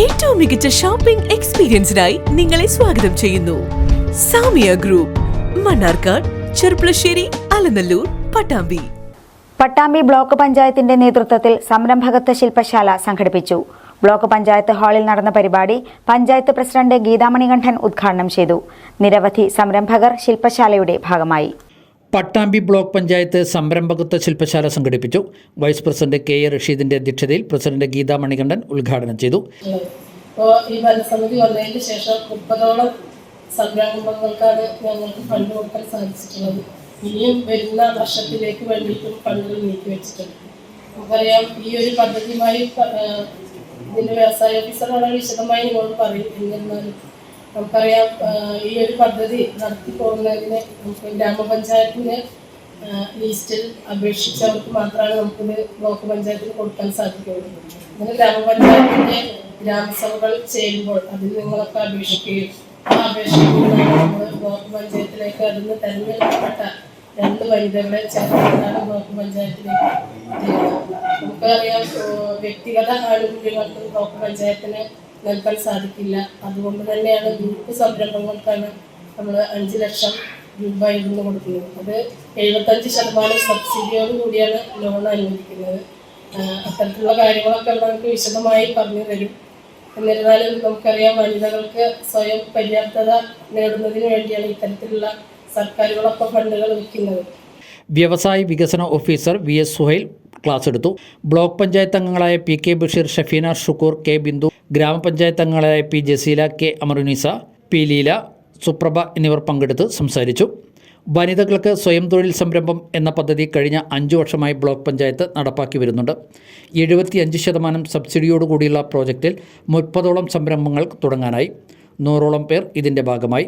ഏറ്റവും മികച്ച ഷോപ്പിംഗ് എക്സ്പീരിയൻസിനായി നിങ്ങളെ സ്വാഗതം ചെയ്യുന്നു. സാമിയ ഗ്രൂപ്പ് മണ്ണാർക്കാട് ചെർപ്പുളശ്ശേരി അലനല്ലൂർ പട്ടാമ്പി. പട്ടാമ്പി ബ്ലോക്ക് പഞ്ചായത്തിന്റെ നേതൃത്വത്തിൽ സംരംഭകത്വ ശില്പശാല സംഘടിപ്പിച്ചു. ബ്ലോക്ക് പഞ്ചായത്ത് ഹാളിൽ നടന്ന പരിപാടി പഞ്ചായത്ത് പ്രസിഡന്റ് ഗീതാമണികണ്ഠൻ ഉദ്ഘാടനം ചെയ്തു. നിരവധി സംരംഭകർ ശില്പശാലയുടെ ഭാഗമായി. പട്ടാമ്പി ബ്ലോക്ക് പഞ്ചായത്ത് സംരംഭകത്വ ശില്പശാല സംഘടിപ്പിച്ചു. വൈസ് പ്രസിഡന്റ് കെ എ റഷീദിന്റെ അധ്യക്ഷതയിൽ പ്രസിഡന്റ് ഗീതാ മണികണ്ഠൻ ഉദ്ഘാടനം ചെയ്തു. അപ്പോൾ ഈ ഭരണസമിതി വന്നതിന് ശേഷം മുപ്പതോളം സംരംഭങ്ങൾക്കാണ് ഞങ്ങൾക്ക് ഫണ്ട് കൊടുക്കാൻ സാധിച്ചിട്ടുള്ളത്. ഇനിയും വരുന്ന വർഷത്തിലേക്ക് വേണ്ടിയിട്ടും ഫണ്ടുകൾ നീക്കി വെച്ചിട്ടുണ്ട്. നമുക്കറിയാം ഈ ഒരു പദ്ധതിയുമായി ഇതിന്റെ വ്യവസായ വളരെ വിശദമായി നിങ്ങളോട് പറയും എന്നിരുന്നാലും നമുക്കറിയാം ഈ ഒരു പദ്ധതി നടത്തി പോകുന്നതിന് നമുക്ക് ഗ്രാമപഞ്ചായത്തിന് ലിസ്റ്റിൽ അപേക്ഷിച്ചവർക്ക് മാത്രമാണ് നമുക്കിത് ബ്ലോക്ക് പഞ്ചായത്തിന് കൊടുക്കാൻ സാധിക്കുകയുള്ളൂ അങ്ങനെ ഗ്രാമപഞ്ചായത്തിന്റെ ഗ്രാമസഭകൾ ചേരുമ്പോൾ അതിൽ നിങ്ങളൊക്കെ അപേക്ഷിക്കുകയും ആ അപേക്ഷിക്കുന്നതാണ് നമ്മൾ ബ്ലോക്ക് പഞ്ചായത്തിലേക്ക് അതിൽ നിന്ന് തെരഞ്ഞെടുക്കപ്പെട്ട രണ്ട് വനിതകളെ ചേർത്തിട്ടാണ് ബ്ലോക്ക് പഞ്ചായത്തിലേക്ക്. നമുക്കറിയാം വ്യക്തിഗത ആനുകൂല്യങ്ങൾക്ക് ബ്ലോക്ക് പഞ്ചായത്തിന് നൽകാൻ സാധിക്കില്ല. അതുകൊണ്ട് തന്നെയാണ് ഗ്രൂപ്പ് സംരംഭങ്ങൾക്കാണ് നമ്മൾ അഞ്ച് ലക്ഷം രൂപ ഇരുന്ന് കൊടുക്കുന്നത്. അത് എഴുപത്തഞ്ച് ശതമാനം സബ്സിഡിയോട് കൂടിയാണ് ലോൺ അനുവദിക്കുന്നത്. അത്തരത്തിലുള്ള കാര്യങ്ങളൊക്കെ നമുക്ക് വിശദമായി പറഞ്ഞു തരും. എന്നിരുന്നാലും നമുക്കറിയാം വനിതകൾക്ക് സ്വയം പര്യാപ്തത നേടുന്നതിന് വേണ്ടിയാണ് ഇത്തരത്തിലുള്ള സർക്കാരുകളൊക്കെ ഫണ്ടുകൾ വയ്ക്കുന്നത്. വ്യവസായ വികസന officer V S Suhail class എടുത്തു ബ്ലോക്ക് പഞ്ചായത്ത് അംഗങ്ങളായ P K Basheer Shafeena Shukoor K Bindu grama panchayat അംഗങ്ങളായ P Jaseela K Amarunisa P Leela Suprabha എന്നിവർ പങ്കെടുത്ത് സംസാരിച്ചു. വനിതകൾക്ക് സ്വയം തൊഴിൽ സംരംഭം എന്ന പദ്ധതി കഴിഞ്ഞ അഞ്ചു വർഷമായി ബ്ലോക്ക് പഞ്ചായത്ത് നടപ്പാക്കി വരുന്നുണ്ട്. എഴുപത്തിയഞ്ച് ശതമാനം സബ്സിഡിയോടുകൂടിയുള്ള പ്രോജക്റ്റിൽ മുപ്പതോളം സംരംഭങ്ങൾ തുടങ്ങാനായി. നൂറോളം പേർ ഇതിന്റെ ഭാഗമായി.